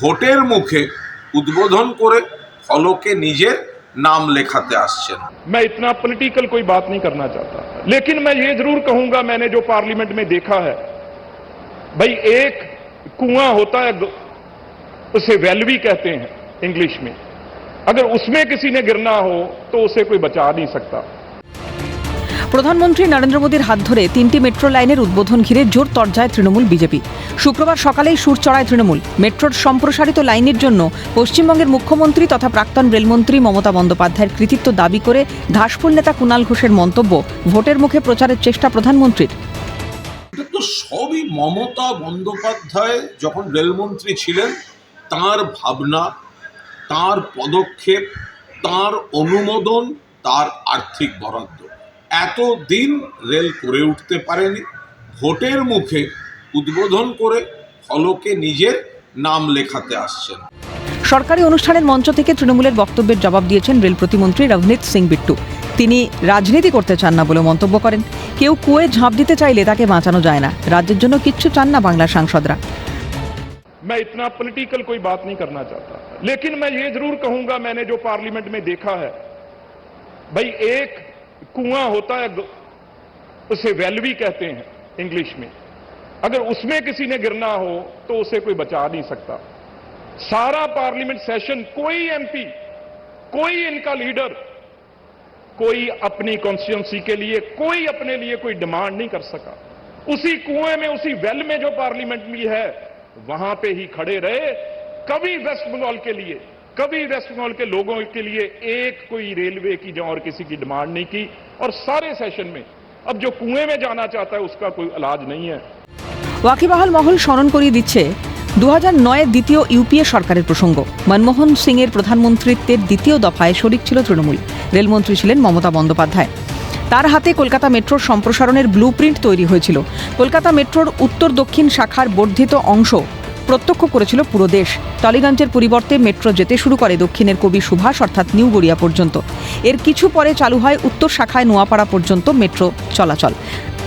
ভোটের মুখে উদ্বোধন করে ফলকে নিজের নাম লেখাতে আসছেন मैं इतना पॉलिटिकल कोई बात नहीं करना चाहता लेकिन मैं ये जरूर कहूंगा मैंने जो पार्लियामेंट में देखा है भाई एक कुआं होता है उसे वेलवी कहते हैं इंग्लिश में अगर उसमें किसी ने गिरना हो तो उसे कोई बचा नहीं सकता প্রধানমন্ত্রী নরেন্দ্র মোদীর হাত ধরে তিনটি মেট্রো লাইনের উদ্বোধন ঘিরে জোর তরজায় তৃণমূল বিজেপি। শুক্রবার সকালেই সুর চড়ায় তৃণমূল। মেট্রোর সম্প্রসারিত লাইনের জন্য পশ্চিমবঙ্গের মুখ্যমন্ত্রী তথা প্রাক্তন রেলমন্ত্রী মমতা বন্দ্যোপাধ্যায়ের কৃতিত্ব দাবি করে ঘাসফুল নেতা কুণাল ঘোষের মন্তব্য ভোটের মুখে প্রচারের চেষ্টা প্রধানমন্ত্রীর। সবই মমতা বন্দ্যোপাধ্যায় যখন রেলমন্ত্রী ছিলেন, তার ভাবনা, তার পদক্ষেপ, তার অনুমোদন, তার আর্থিক বরাদ্দ। এতদিন রেল করে উঠতে পারেনি ভোটের মুখে উদ্বোধন করে ফলকে নিজের নাম লেখাতে আসছেন সরকারি অনুষ্ঠানের মঞ্চ থেকে তৃণমূলের বক্তব্যের জবাব দিয়েছেন রেল প্রতিমন্ত্রী রবনীত সিং বিট্টু তিনি রাজনীতি করতে চান না বলে মন্তব্য করেন কেউ কুয়ে ঝাঁপ দিতে চাইলে তাকে বাঁচানো যায় না রাজ্যের জন্য কিচ্ছু চান না বাংলার সাংসদরা मैं इतना पॉलिटिकल कोई बात नहीं करना चाहता लेकिन मैं ये जरूर कहूंगा मैंने जो पार्लियामेंट में देखा है भाई एक कुआँ होता है उसे वेल भी कहते हैं, इंग्लिश में। अगर उसमें किसी ने गिरना हो तो उसे कोई बचा नहीं सकता। सारा पार्लियामेंट सेशन, कोई एमपी, कोई इनका लीडर, कोई अपनी कॉन्स्टिट्यूंसी के लिए, कोई अपने लिए कोई डिमांड नहीं कर सका। उसी कुएँ में, उसी वेल में जो पार्लियामेंट भी है, वहाँ पे ही खड़े रहे, कभी वेस्ट बंगाल के लिए कभी वेस्ट बंगाल के लोगों के लिए एक कोई रेलवे की जो और किसी की डिमांड नहीं की और सारे सेशन में अब जो कुएं में जाना चाहता है उसका कोई इलाज नहीं है ওয়াকিবহাল মহল স্মরণ করিয়ে দিচ্ছে দু হাজার নয়ের দ্বিতীয় ইউপিএ সরকারের প্রসঙ্গ মনমোহন সিং এর প্রধানমন্ত্রিত্বের দ্বিতীয় দফায় শরিক ছিল তৃণমূল রেলমন্ত্রী ছিলেন মমতা বন্দ্যোপাধ্যায় তার হাতে কলকাতা মেট্রোর সম্প্রসারণের ব্লু তৈরি হয়েছিল কলকাতা মেট্রোর উত্তর দক্ষিণ শাখার বর্ধিত অংশ প্রত্যক্ষ করেছিল পুরো দেশ। টলিগঞ্জের পরিবর্তে মেট্রো যেতে শুরু করে দক্ষিণের কবি সুভাষ, অর্থাৎ নিউ গড়িয়া পর্যন্ত। এর কিছু পরে চালু হয় উত্তর শাখায় নোয়াপাড়া পর্যন্ত মেট্রো চলাচল।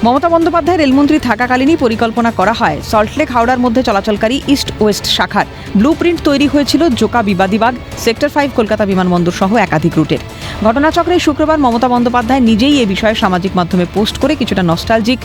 মমতা বন্দ্যোপাধ্যায় রেলমন্ত্রী থাকাকালীনই পরিকল্পনা করা হয়। সল্টলেক হাওড়ার মধ্যে চলাচলকারী ইস্ট ওয়েস্ট শাখার ব্লু তৈরি হয়েছিল জোকা বিবাদীবাগ সেক্টর ফাইভ কলকাতা বিমানবন্দর সহ একাধিক রুটের। ঘটনাচক্রে শুক্রবার মমতা বন্দ্যোপাধ্যায় নিজেই এ বিষয়ে সামাজিক মাধ্যমে পোস্ট করে কিছুটা নস্টালজিক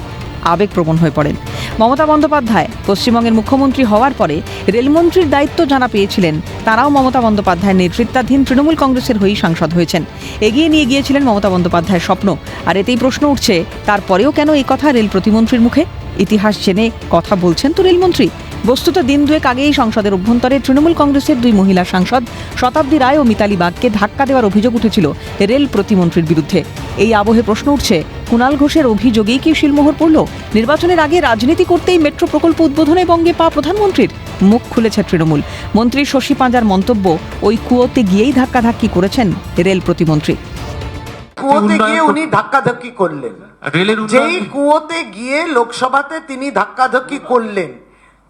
আবেগপ্রবণ হয়ে পড়েন। মমতা বন্দ্যোপাধ্যায় পশ্চিমবঙ্গের মুখ্যমন্ত্রী হওয়ার পরে রেলমন্ত্রীর দায়িত্ব যারা পেয়েছিলেন, তারাও মমতা বন্দ্যোপাধ্যায়ের নেতৃত্বাধীন তৃণমূল কংগ্রেসের হয়েই সাংসদ হয়েছেন। এগিয়ে নিয়ে গিয়েছিলেন মমতা বন্দ্যোপাধ্যায়ের স্বপ্ন। আর এতেই প্রশ্ন উঠছে, তারপরেও কেন এই কথা রেল প্রতিমন্ত্রীর মুখে? ইতিহাস জেনে কথা বলছেন তো রেলমন্ত্রী। বস্তুত দিন দুয়েক আগেই সংসদের অভ্যন্তরে তৃণমূল কংগ্রেসের দুই মহিলা সাংসদ শতাব্দী রায় ও মিতালি বাগকে ধাক্কা দেওয়ার অভিযোগ উঠেছিল রেল প্রতিমন্ত্রীর বিরুদ্ধে। এই আবহে প্রশ্ন উঠছে কুণাল ঘোষের অভিযোগেই কি শিলমোহর পড়ল? নির্বাচনের আগে রাজনীতি করতেই মেট্রো প্রকল্প উদ্বোধনে বঙ্গে পা প্রধানমন্ত্রীর? মুখ খুলেছে তৃণমূল। মন্ত্রী শশী পাঁজার মন্তব্য ওই কুয়োতে গিয়েই ধাক্কাধাক্কি করেছেন রেল প্রতিমন্ত্রী। কুয়োতে গিয়ে উনি ধাক্কাধাক্কি করলেন। রেলের যেই কুয়োতে গিয়ে লোকসভাতে তিনি ধাক্কাধাক্কি করলেন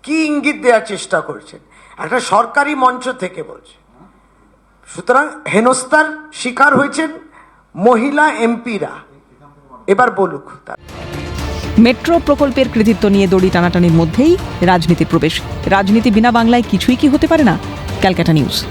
কি ইঙ্গিত দেওয়ার চেষ্টা করছেন? একটা সরকারি মঞ্চ থেকে বলছে। সুতরাং হেনস্তার শিকার হয়েছেন মহিলা এমপিরা। এবার বলুক তার। মেট্রো প্রকল্পের কৃতিত্ব নিয়ে দড়ি টানাটানির মধ্যেই রাজনীতি প্রবেশ। রাজনীতি বিনা বাংলায় কিছুই কি হতে পারে না? Calcutta news.